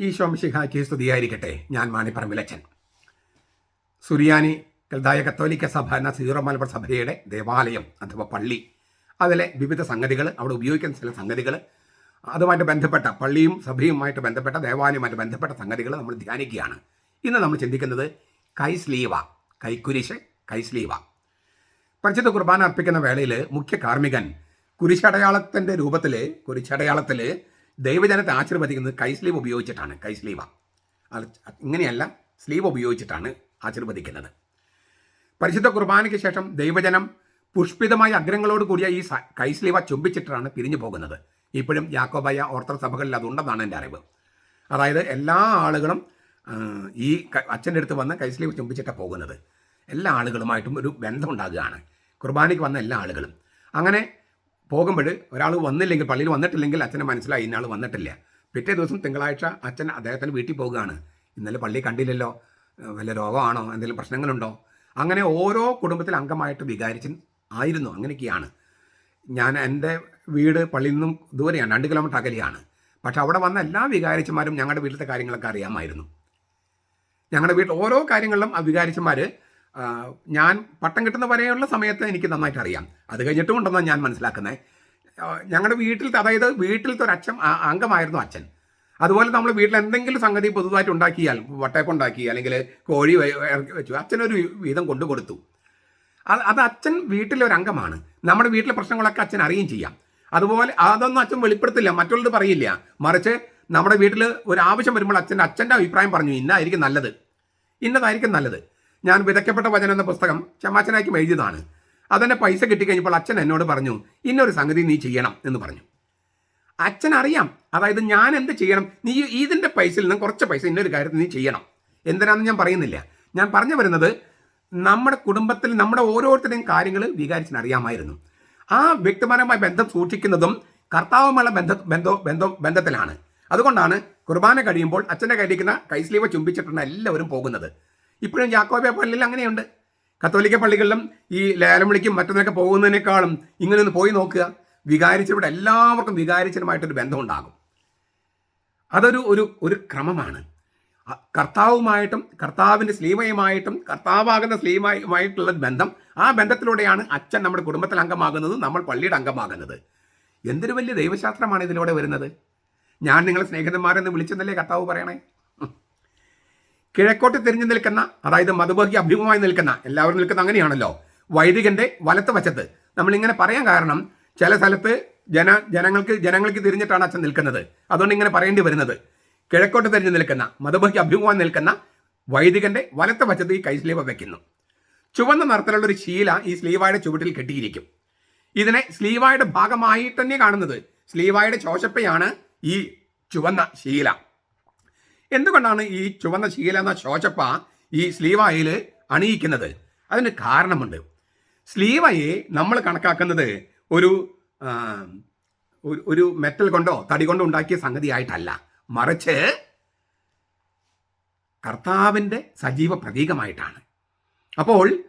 ഈശോ മിശിഹായ്ക്ക് സ്തുതിയായിരിക്കട്ടെ. ഞാൻ മാണിപ്പറമ്പിലച്ചൻ. സുറിയാനി കൽതായ കത്തോലിക്ക സഭ എന്ന സീറോ മലബാർ സഭയുടെ ദേവാലയം അഥവാ പള്ളി. അതിലെ വിവിധ സംഗതികൾ അവിടെ ഉപയോഗിക്കുന്ന ചില സംഗതികൾ അതുമായിട്ട് ബന്ധപ്പെട്ട പള്ളിയും സഭയുമായിട്ട് ബന്ധപ്പെട്ട ദേവാലയവുമായിട്ട് ബന്ധപ്പെട്ട സംഗതികൾ നമ്മൾ ധ്യാനിക്കുകയാണ്. ഇന്ന് നമ്മൾ ചിന്തിക്കുന്നത് കൈസ്ലീവ കൈക്കുരിശ് കൈസ്ലീവ. പരിശുദ്ധ കുർബാന അർപ്പിക്കുന്ന വേളയിൽ മുഖ്യ കാർമ്മികൻ കുരിശടയാളത്തിന്റെ രൂപത്തിൽ കുരിശടയാളത്തിൽ ദൈവജനത്തെ ആശീർവദിക്കുന്നത് കൈസ്ലീവ് ഉപയോഗിച്ചിട്ടാണ് കൈസ്ലീവ അത് ഇങ്ങനെയല്ല സ്ലീവ് ഉപയോഗിച്ചിട്ടാണ് ആശീർവദിക്കുന്നത്. പരിശുദ്ധ കുർബാനയ്ക്ക് ശേഷം ദൈവജനം പുഷ്പിതമായ അഗ്രങ്ങളോട് കൂടിയ ഈ കൈസ്ലീവ ചുംബിച്ചിട്ടാണ് പിരിഞ്ഞു പോകുന്നത്. ഇപ്പോഴും യാക്കോബായ ഓർത്തഡോക്സ് സഭകളിൽ അതുണ്ടെന്നാണ് എന്റെ അറിവ്. അതായത് എല്ലാ ആളുകളും ഈ അച്ഛന്റെ അടുത്ത് വന്ന് കൈസ്ലീവ് ചുംബിച്ചിട്ടാണ് പോകുന്നത്. എല്ലാ ആളുകളുമായിട്ടും ഒരു ബന്ധമുണ്ടാകുകയാണ്. കുർബാനയ്ക്ക് വന്ന എല്ലാ ആളുകളും. അങ്ങനെ പോകുമ്പോൾ ഒരാൾ വന്നില്ലെങ്കിൽ പള്ളിയിൽ വന്നിട്ടില്ലെങ്കിൽ അച്ഛനെ മനസ്സിലായി ഇന്നയാൾ വന്നിട്ടില്ല. പിറ്റേ ദിവസം തിങ്കളാഴ്ച അച്ഛൻ അദ്ദേഹത്തിന്റെ വീട്ടിൽ പോവുകയാണ് ഇന്നലെ പള്ളി കണ്ടില്ലല്ലോ. വല്ല രോഗമാണോ? എന്തെങ്കിലും പ്രശ്നങ്ങളുണ്ടോ? അങ്ങനെ ഓരോ കുടുംബത്തിൽ അംഗമായിട്ട് വികാരിച്ചൻ ആയിരുന്നു. അങ്ങനെയൊക്കെയാണ്. ഞാൻ എന്റെ വീട് പള്ളിയിൽ നിന്നും ദൂരെയാണ് രണ്ട് കിലോമീറ്റർ അകലെയാണ്. പക്ഷെ അവിടെ വന്ന എല്ലാ വികാരിച്ചന്മാരും ഞങ്ങളുടെ വീട്ടിലത്തെ കാര്യങ്ങളൊക്കെ അറിയാമായിരുന്നു. ഞങ്ങളുടെ വീട്ടിൽ ഓരോ കാര്യങ്ങളിലും ആ വികാരിച്ചന്മാർ ഞാൻ പട്ടം കിട്ടുന്ന വരെയുള്ള സമയത്ത് എനിക്ക് നന്നായിട്ട് അറിയാം. അത് കഴിഞ്ഞിട്ടും ഉണ്ടെന്നാണ് ഞാൻ മനസ്സിലാക്കുന്നത് ഞങ്ങളുടെ വീട്ടിലത്തെ അതായത് വീട്ടിലത്തെ ഒരു അച്ഛൻ അംഗമായിരുന്നു അച്ഛൻ. അതുപോലെ നമ്മൾ വീട്ടിൽ എന്തെങ്കിലും സംഗതി പുതുതായിട്ട് ഉണ്ടാക്കിയാൽ വട്ടയപ്പം ഉണ്ടാക്കി അല്ലെങ്കിൽ കോഴി ഇറക്കി വെച്ചു അച്ഛനൊരു വീതം കൊണ്ടു കൊടുത്തു. അത് അത് അച്ഛൻ വീട്ടിലെ ഒരു അംഗമാണ്. നമ്മുടെ വീട്ടിലെ പ്രശ്നങ്ങളൊക്കെ അച്ഛൻ അറിയുകയും ചെയ്യാം. അതുപോലെ അതൊന്നും അച്ഛൻ വെളിപ്പെടുത്തില്ല മറ്റുള്ളത് പറയില്ല. മറിച്ച് നമ്മുടെ വീട്ടിൽ ഒരു ആവശ്യം വരുമ്പോൾ അച്ഛന്റെ അച്ഛന്റെ അഭിപ്രായം പറഞ്ഞു ഇന്നായിരിക്കും നല്ലത്. ഇന്നതായിരിക്കും നല്ലത്. ഞാൻ വിതയ്ക്കപ്പെട്ട വചനം എന്ന പുസ്തകം ചമ്മാച്ചനായിരിക്കും എഴുതിയതാണ്. അതെന്നെ പൈസ കിട്ടിക്കഴിഞ്ഞപ്പോൾ അച്ഛൻ എന്നോട് പറഞ്ഞു ഇന്നൊരു സംഗതി നീ ചെയ്യണം എന്ന് പറഞ്ഞു. അച്ഛൻ അറിയാം അതായത് ഞാൻ എന്ത് ചെയ്യണം നീ ഇതിന്റെ പൈസയിൽ നിന്ന് കുറച്ച് പൈസ ഇന്നൊരു കാര്യത്തിൽ നീ ചെയ്യണം. എന്തിനാണെന്ന് ഞാൻ പറയുന്നില്ല. ഞാൻ പറഞ്ഞു വരുന്നത് നമ്മുടെ കുടുംബത്തിൽ നമ്മുടെ ഓരോരുത്തരുടെയും കാര്യങ്ങൾ വികാരിച്ചിന് അറിയാമായിരുന്നു. ആ വ്യക്തിപരമായ ബന്ധം സൂക്ഷിക്കുന്നതും കർത്താവുമായുള്ള ബന്ധ ബന്ധോ ബന്ധം ബന്ധത്തിലാണ്. അതുകൊണ്ടാണ് കുർബാന കഴിയുമ്പോൾ അച്ഛന്റെ കയ്യിരിക്കുന്ന കൈസ്ലീവ ചുംബിച്ചിട്ടാണ് എല്ലാവരും പോകുന്നത്. ഇപ്പോഴും ജാക്കോബിയ പള്ളിയിൽ അങ്ങനെയുണ്ട്. കത്തോലിക്ക പള്ളികളിലും ഈ ലേലം വിളിക്കും മറ്റൊന്നൊക്കെ പോകുന്നതിനേക്കാളും ഇങ്ങനെ ഒന്ന് പോയി നോക്കുക. വികാരിച്ചവിടെ എല്ലാവർക്കും വികാരിച്ചതുമായിട്ടൊരു ബന്ധമുണ്ടാകും. അതൊരു ഒരു ഒരു ക്രമമാണ്. കർത്താവുമായിട്ടും കർത്താവിന്റെ സ്ലീമയുമായിട്ടും കർത്താവാകുന്ന സ്ലീമയുമായിട്ടുള്ള ബന്ധം ആ ബന്ധത്തിലൂടെയാണ് അച്ഛൻ നമ്മുടെ കുടുംബത്തിൽ അംഗമാകുന്നത് നമ്മൾ പള്ളിയുടെ അംഗമാകുന്നത്. എന്തൊരു വലിയ ദൈവശാസ്ത്രമാണ് ഇതിലൂടെ വരുന്നത്? ഞാൻ നിങ്ങളെ സ്നേഹിതന്മാരെന്ന് വിളിച്ചെന്നല്ലേ കർത്താവ് പറയണേ. കിഴക്കോട്ട് തിരിഞ്ഞു നിൽക്കുന്ന അതായത് മതബഹി അഭിമുഖമായി നിൽക്കുന്ന എല്ലാവരും നിൽക്കുന്ന അങ്ങനെയാണല്ലോ. വൈദികന്റെ വലത്ത് വശത്ത്. നമ്മളിങ്ങനെ പറയാൻ കാരണം ചില സ്ഥലത്ത് ജന ജനങ്ങൾക്ക് ജനങ്ങൾക്ക് തിരിഞ്ഞിട്ടാണ് അച്ഛൻ നിൽക്കുന്നത്. അതുകൊണ്ട് ഇങ്ങനെ പറയേണ്ടി വരുന്നത്. കിഴക്കോട്ട് തിരിഞ്ഞു നിൽക്കുന്ന മതബഹി അഭിമുഖമായി നിൽക്കുന്ന വൈദികന്റെ വലത്ത് വശത്ത് ഈ കൈസ്ലീവ വയ്ക്കുന്നു ചുവന്ന നിറത്തിലുള്ള ഒരു ശീല ഈ സ്ലീവായുടെ ചുവട്ടിൽ കെട്ടിയിരിക്കും. ഇതിനെ സ്ലീവായുടെ ഭാഗമായി തന്നെ കാണുന്നത്. സ്ലീവായുടെ ചോശപ്പയാണ് ഈ ചുവന്ന ശീല. എന്തുകൊണ്ടാണ് ഈ ചുവന്ന ശീല എന്ന ശോചപ്പ ഈ സ്ലീവായിൽ അണിയിക്കുന്നത്? അതിന് കാരണമുണ്ട്. സ്ലീവയെ നമ്മൾ കണക്കാക്കുന്നത് ഒരു ഒരു- മെറ്റൽ കൊണ്ടോ തടി കൊണ്ടോ ഉണ്ടാക്കിയ സംഗതിയായിട്ടല്ല. മറിച്ച് കർത്താവിന്റെ സജീവ പ്രതീകമായിട്ടാണ്. അപ്പോൾ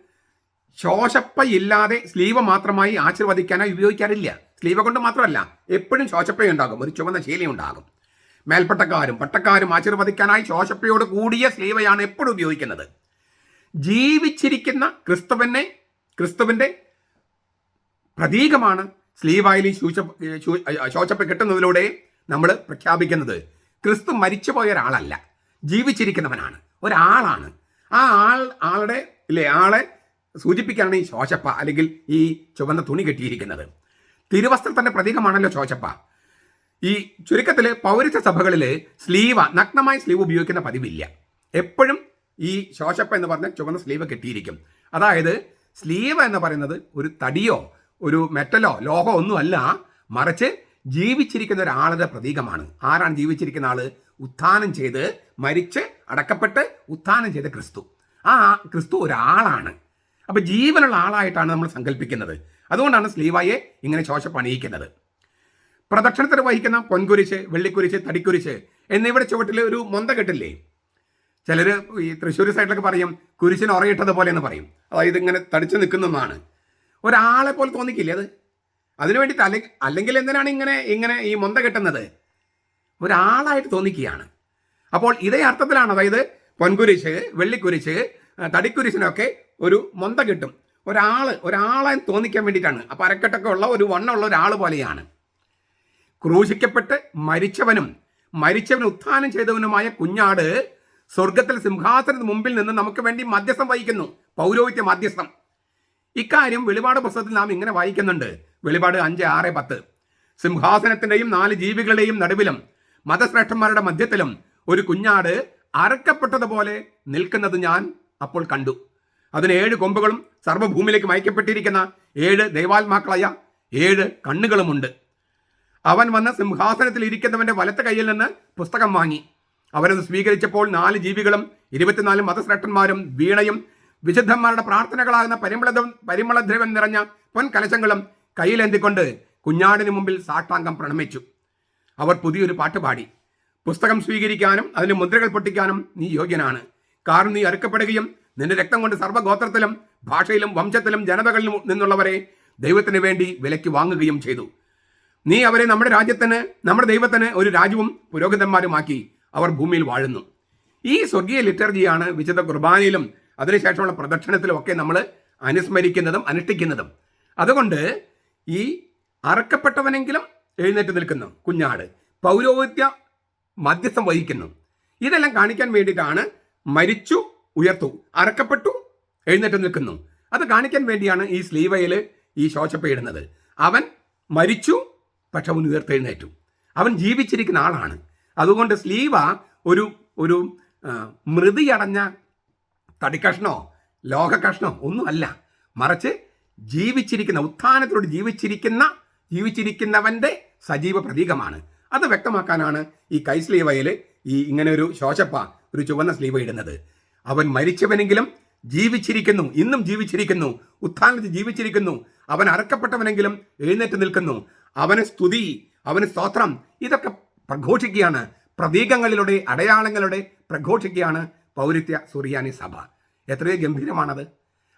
ശോശപ്പയില്ലാതെ സ്ലീവ മാത്രമായി ആശീർവദിക്കാനായി ഉപയോഗിക്കാറില്ല. സ്ലീവ കൊണ്ട് മാത്രമല്ല എപ്പോഴും ശോശപ്പയുണ്ടാകും ഒരു ചുവന്ന ശീലയുണ്ടാകും മേൽപ്പട്ടക്കാരും പട്ടക്കാരും ആശീർവദിക്കാനായി ശോശപ്പയോട് കൂടിയ സ്ലീവയാണ് എപ്പോഴും ഉപയോഗിക്കുന്നത്. ജീവിച്ചിരിക്കുന്ന ക്രിസ്തുവിനെ ക്രിസ്തുവിന്റെ പ്രതീകമാണ് സ്ലീവായിൽ ഈ ശൂശ ശോശപ്പ കിട്ടുന്നതിലൂടെ നമ്മൾ പ്രഖ്യാപിക്കുന്നത്. ക്രിസ്തു മരിച്ചുപോയ ഒരാളല്ല ജീവിച്ചിരിക്കുന്നവനാണ് ഒരാളാണ്. ആ ആൾ ആളുടെ ഇല്ലേ ആളെ സൂചിപ്പിക്കാനാണ് ഈ ശോശപ്പ അല്ലെങ്കിൽ ഈ ചുവന്ന തുണി കെട്ടിയിരിക്കുന്നത്. തിരുവസ്ത്രത്തിന്റെ പ്രതീകമാണല്ലോ ശോശപ്പ. ഈ ചുരുക്കത്തിൽ പൗരത്വ സഭകളിൽ സ്ലീവ നഗ്നമായ സ്ലീവ് ഉപയോഗിക്കുന്ന പതിവില്ല. എപ്പോഴും ഈ ശോശപ്പ എന്ന് പറഞ്ഞ ചുവന്ന സ്ലീവ് കെട്ടിയിരിക്കും. അതായത് സ്ലീവ് എന്ന് പറയുന്നത് ഒരു തടിയോ ഒരു മെറ്റലോ ലോഹോ ഒന്നുമല്ല മറിച്ച് ജീവിച്ചിരിക്കുന്ന ഒരാളുടെ പ്രതീകമാണ്. ആരാണ് ജീവിച്ചിരിക്കുന്ന ആൾ? ഉത്ഥാനം ചെയ്ത് മരിച്ച് അടക്കപ്പെട്ട് ഉത്ഥാനം ചെയ്ത ക്രിസ്തു. ആ ക്രിസ്തു ഒരാളാണ്. അപ്പൊ ജീവനുള്ള ആളായിട്ടാണ് നമ്മൾ സങ്കല്പിക്കുന്നത് അതുകൊണ്ടാണ് സ്ലീവായെ ഇങ്ങനെ ശോശപ്പ് അണിയിക്കുന്നത്. പ്രദക്ഷിണത്തിന് വഹിക്കുന്ന പൊൻകുരിശ് വെള്ളിക്കുരിശ് തടിക്കുരിശ് എന്നിവയുടെ ചുവട്ടിൽ ഒരു മൊന്ത കെട്ടില്ലേ? ചിലർ ഈ തൃശ്ശൂർ സൈഡിലൊക്കെ പറയും കുരിശിന് ഉറയിട്ടതുപോലെ എന്ന് പറയും. അതായത് ഇങ്ങനെ തടിച്ചു നിൽക്കുന്നതാണ്. ഒരാളെ പോലെ തോന്നിക്കില്ലേ അത്? അതിനു വേണ്ടിയിട്ട് അല്ലെങ്കിൽ അല്ലെങ്കിൽ എന്തിനാണ് ഇങ്ങനെ ഇങ്ങനെ ഈ മൊന്ത കെട്ടുന്നത്? ഒരാളായിട്ട് തോന്നിക്കുകയാണ്. അപ്പോൾ ഇതേ അർത്ഥത്തിലാണ് അതായത് പൊൻകുരിശ് വെള്ളിക്കുരിശ് തടിക്കുരിശിനൊക്കെ ഒരു മൊന്ത കിട്ടും. ഒരാൾ ഒരാളെ തോന്നിക്കാൻ വേണ്ടിയിട്ടാണ്. അപ്പോൾ അരക്കെട്ടൊക്കെ ഉള്ള ഒരു വണ്ണമുള്ള ഒരാൾ പോലെയാണ്. ക്രൂശിക്കപ്പെട്ട് മരിച്ചവനും മരിച്ചവൻ ഉത്ഥാനം ചെയ്തവനുമായ കുഞ്ഞാട് സ്വർഗത്തിൽ സിംഹാസനത്തിന് മുമ്പിൽ നിന്ന് നമുക്ക് വേണ്ടി മധ്യസ്ഥം വഹിക്കുന്നു പൗരോഹിത്യ മധ്യസ്ഥം. ഇക്കാര്യം വെളിപാട് പുസ്തകത്തിൽ നാം ഇങ്ങനെ വായിക്കുന്നുണ്ട്. വെളിപാട് അഞ്ച് ആറ് പത്ത്. സിംഹാസനത്തിന്റെയും നാല് ജീവികളുടെയും നടുവിലും മതശ്രേഷ്ഠന്മാരുടെ മധ്യത്തിലും ഒരു കുഞ്ഞാട് അറക്കപ്പെട്ടതുപോലെ നിൽക്കുന്നത് ഞാൻ അപ്പോൾ കണ്ടു. അതിന് ഏഴ് കൊമ്പുകളും സർവഭൂമിയിലേക്ക് മയക്കപ്പെട്ടിരിക്കുന്ന ഏഴ് ദൈവാത്മാക്കളായ ഏഴ് കണ്ണുകളുമുണ്ട്. അവൻ വന്ന് സിംഹാസനത്തിൽ ഇരിക്കുന്നവന്റെ വലത്ത കയ്യിൽ നിന്ന് പുസ്തകം വാങ്ങി. അവനത് സ്വീകരിച്ചപ്പോൾ നാല് ജീവികളും ഇരുപത്തിനാല് മതശ്രേഷ്ഠന്മാരും വീണയും വിശുദ്ധന്മാരുടെ പ്രാർത്ഥനകളാകുന്ന പരിമള പരിമളദ്രവം നിറഞ്ഞ പൊൻകലശങ്ങളും കയ്യിലേന്തിക്കൊണ്ട് കുഞ്ഞാടിന് മുമ്പിൽ സാഷ്ടാംഗം പ്രണമിച്ചു. അവർ പുതിയൊരു പാട്ട് പാടി. പുസ്തകം സ്വീകരിക്കാനും അതിന് മുദ്രകൾ പൊട്ടിക്കാനും നീ യോഗ്യനാണ്. കാരണം നീ അറുക്കപ്പെടുകയും നിന്റെ രക്തം കൊണ്ട് സർവഗോത്രത്തിലും ഭാഷയിലും വംശത്തിലും ജനതകളിലും നിന്നുള്ളവരെ ദൈവത്തിന് വേണ്ടി വിലയ്ക്ക് വാങ്ങുകയും ചെയ്തു. നീ അവരെ നമ്മുടെ രാജ്യത്തിന് നമ്മുടെ ദൈവത്തിന് ഒരു രാജ്യവും പുരോഹിതന്മാരുമാക്കി അവർ ഭൂമിയിൽ വാഴുന്നു. ഈ സ്വർഗീയ ലിറ്റർജിയാണ് വിശുദ്ധ കുർബാനയിലും അതിനുശേഷമുള്ള പ്രദക്ഷിണത്തിലും ഒക്കെ നമ്മൾ അനുസ്മരിക്കുന്നതും അനുഷ്ഠിക്കുന്നതും. അതുകൊണ്ട് ഈ അറക്കപ്പെട്ടവനെങ്കിലും എഴുന്നേറ്റ് നിൽക്കുന്നു കുഞ്ഞാട്. പൗരോഹിത്യ മധ്യസ്ഥം വഹിക്കുന്നു. ഇതെല്ലാം കാണിക്കാൻ വേണ്ടിയിട്ടാണ് മരിച്ചു ഉയർത്തു അറക്കപ്പെട്ടു എഴുന്നേറ്റ് നിൽക്കുന്നു. അത് കാണിക്കാൻ വേണ്ടിയാണ് ഈ സ്ലീവയിൽ ഈ ശോശപ്പ ഇടുന്നത്. അവൻ മരിച്ചു പക്ഷെ അവൻ ഉയർത്തെഴുന്നേറ്റു അവൻ ജീവിച്ചിരിക്കുന്ന ആളാണ്. അതുകൊണ്ട് സ്ലീവ ഒരു ഒരു മൃതിയടഞ്ഞ തടിക്കഷ്ണോ ലോഹകഷ്ണോ ഒന്നുമല്ല. മറിച്ച് ജീവിച്ചിരിക്കുന്ന ഉത്ഥാനത്തിലൂടെ ജീവിച്ചിരിക്കുന്ന ജീവിച്ചിരിക്കുന്നവന്റെ സജീവ പ്രതീകമാണ്. അത് വ്യക്തമാക്കാനാണ് ഈ കൈ സ്ലീവയിൽ ഈ ഇങ്ങനെ ഒരു ശോശപ്പ ഒരു ചുവന്ന സ്ലീവ ഇടുന്നത്. അവൻ മരിച്ചവനെങ്കിലും ജീവിച്ചിരിക്കുന്നു ഇന്നും ജീവിച്ചിരിക്കുന്നു ഉത്ഥാനത്തിൽ ജീവിച്ചിരിക്കുന്നു. അവൻ അറക്കപ്പെട്ടവനെങ്കിലും എഴുന്നേറ്റ് നിൽക്കുന്നു. അവന് സ്തുതി അവന് സ്തോത്രം. ഇതൊക്കെ പ്രഘോഷിക്കുകയാണ്. പ്രതീകങ്ങളിലൂടെ അടയാളങ്ങളുടെ പ്രഘോഷിക്കുകയാണ് പൗരത്യ സുറിയാനി സഭ. എത്രയോ ഗംഭീരമാണത്.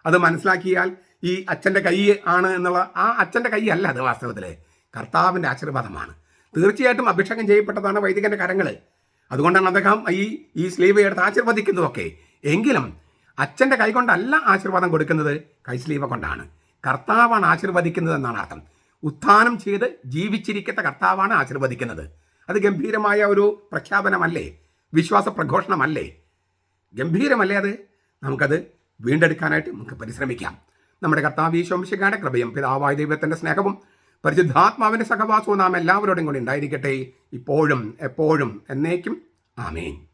അത് മനസ്സിലാക്കിയാൽ ഈ അച്ഛന്റെ കൈ ആണ് എന്നുള്ള ആ അച്ഛന്റെ കൈ അല്ല അത് വാസ്തവത്തിൽ കർത്താവിന്റെ ആശീർവാദമാണ്. തീർച്ചയായിട്ടും അഭിഷേകം ചെയ്യപ്പെട്ടതാണ് വൈദികന്റെ കരങ്ങൾ അതുകൊണ്ടാണ് അദ്ദേഹം ഈ ഈ സ്ലീവ് എടുത്ത് ആശീർവദിക്കുന്നതൊക്കെ. എങ്കിലും അച്ഛന്റെ കൈ കൊണ്ടല്ല ആശീർവാദം കൊടുക്കുന്നത് കൈ കൈസ്ലീവ കൊണ്ടാണ്. കർത്താവാണ് ആശീർവദിക്കുന്നത് എന്നാണ് അർത്ഥം. ഉത്ഥാനം ചെയ്ത് ജീവിച്ചിരിക്കുന്ന കർത്താവാണ് ആശീർവദിക്കുന്നത്. അത് ഗംഭീരമായ ഒരു പ്രഖ്യാപനമല്ലേ? വിശ്വാസ പ്രഘോഷണമല്ലേ? ഗംഭീരമല്ലേ അത്? നമുക്കത് വീണ്ടെടുക്കാനായിട്ട് നമുക്ക് പരിശ്രമിക്കാം. നമ്മുടെ കർത്താവ് ഈശോംശിക്കാരുടെ കൃപയും പിതാവായ ദൈവത്തിന്റെ സ്നേഹവും പരിശുദ്ധാത്മാവിന്റെ സഹവാസവും നാം എല്ലാവരോടും കൂടി ഉണ്ടായിരിക്കട്ടെ. ഇപ്പോഴും എപ്പോഴും എന്നേക്കും. ആമേൻ.